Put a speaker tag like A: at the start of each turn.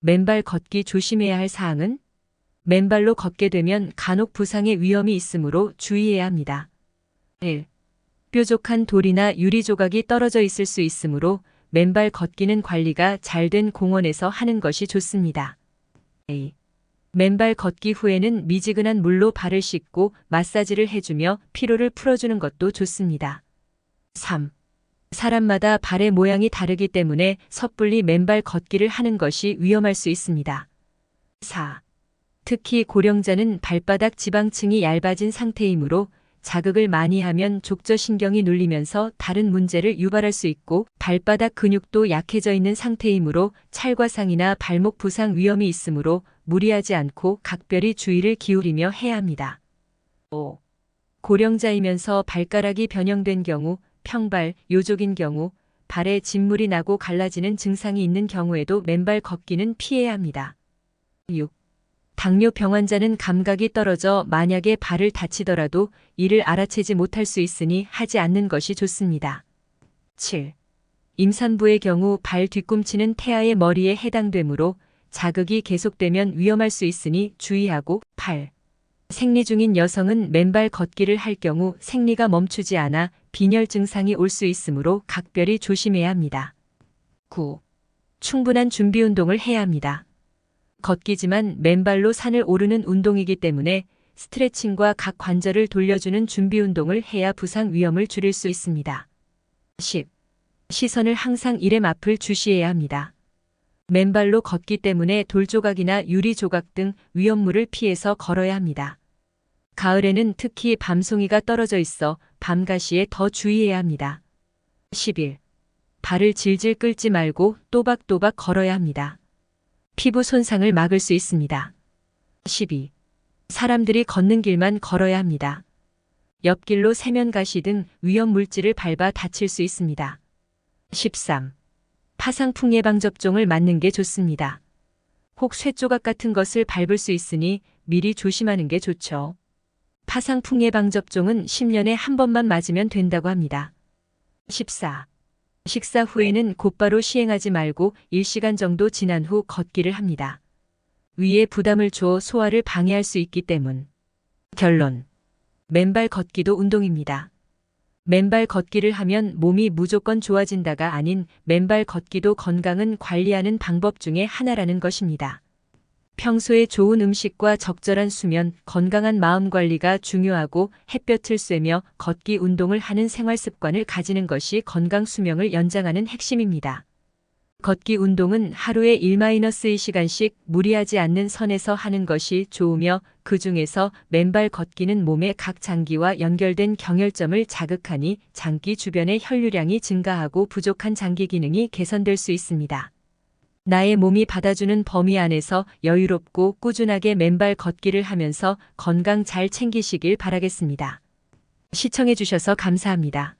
A: 맨발 걷기 조심해야 할 사항은 맨발로 걷게 되면 간혹 부상의 위험이 있으므로 주의해야 합니다. 1. 뾰족한 돌이나 유리 조각이 떨어져 있을 수 있으므로 맨발 걷기는 관리가 잘 된 공원에서 하는 것이 좋습니다. 2. 맨발 걷기 후에는 미지근한 물로 발을 씻고 마사지를 해주며 피로를 풀어주는 것도 좋습니다. 3. 사람마다 발의 모양이 다르기 때문에 섣불리 맨발 걷기를 하는 것이 위험할 수 있습니다. 4. 특히 고령자는 발바닥 지방층이 얇아진 상태이므로 자극을 많이 하면 족저신경이 눌리면서 다른 문제를 유발할 수 있고 발바닥 근육도 약해져 있는 상태이므로 찰과상이나 발목 부상 위험이 있으므로 무리하지 않고 각별히 주의를 기울이며 해야 합니다. 5. 고령자이면서 발가락이 변형된 경우, 평발, 요족인 경우, 발에 진물이 나고 갈라지는 증상이 있는 경우에도 맨발 걷기는 피해야 합니다. 6. 당뇨병 환자는 감각이 떨어져 만약에 발을 다치더라도 이를 알아채지 못할 수 있으니 하지 않는 것이 좋습니다. 7. 임산부의 경우 발 뒤꿈치는 태아의 머리에 해당되므로 자극이 계속되면 위험할 수 있으니 주의하고 8. 생리 중인 여성은 맨발 걷기를 할 경우 생리가 멈추지 않아 빈혈 증상이 올 수 있으므로 각별히 조심해야 합니다. 9. 충분한 준비 운동을 해야 합니다. 걷기지만 맨발로 산을 오르는 운동이기 때문에 스트레칭과 각 관절을 돌려주는 준비 운동을 해야 부상 위험을 줄일 수 있습니다. 10. 시선을 항상 이름 앞을 주시해야 합니다. 맨발로 걷기 때문에 돌조각이나 유리 조각 등 위험물을 피해서 걸어야 합니다. 가을에는 특히 밤송이가 떨어져 있어 밤가시에 더 주의해야 합니다. 11. 발을 질질 끌지 말고 또박또박 걸어야 합니다. 피부 손상을 막을 수 있습니다. 12. 사람들이 걷는 길만 걸어야 합니다. 옆길로 세면 가시 등 위험 물질을 밟아 다칠 수 있습니다. 13. 파상풍 예방 접종을 맞는 게 좋습니다. 혹 쇠조각 같은 것을 밟을 수 있으니 미리 조심하는 게 좋죠. 파상풍 예방 접종은 10년에 한 번만 맞으면 된다고 합니다. 14. 식사 후에는 곧바로 시행하지 말고 1시간 정도 지난 후 걷기를 합니다. 위에 부담을 줘 소화를 방해할 수 있기 때문. 결론. 맨발 걷기도 운동입니다. 맨발 걷기를 하면 몸이 무조건 좋아진다가 아닌 맨발 걷기도 건강은 관리하는 방법 중에 하나라는 것입니다. 평소에 좋은 음식과 적절한 수면, 건강한 마음 관리가 중요하고 햇볕을 쐬며 걷기 운동을 하는 생활 습관을 가지는 것이 건강 수명을 연장하는 핵심입니다. 걷기 운동은 하루에 1-2시간씩 무리하지 않는 선에서 하는 것이 좋으며 그 중에서 맨발 걷기는 몸의 각 장기와 연결된 경혈점을 자극하니 장기 주변의 혈류량이 증가하고 부족한 장기 기능이 개선될 수 있습니다. 나의 몸이 받아주는 범위 안에서 여유롭고 꾸준하게 맨발 걷기를 하면서 건강 잘 챙기시길 바라겠습니다. 시청해주셔서 감사합니다.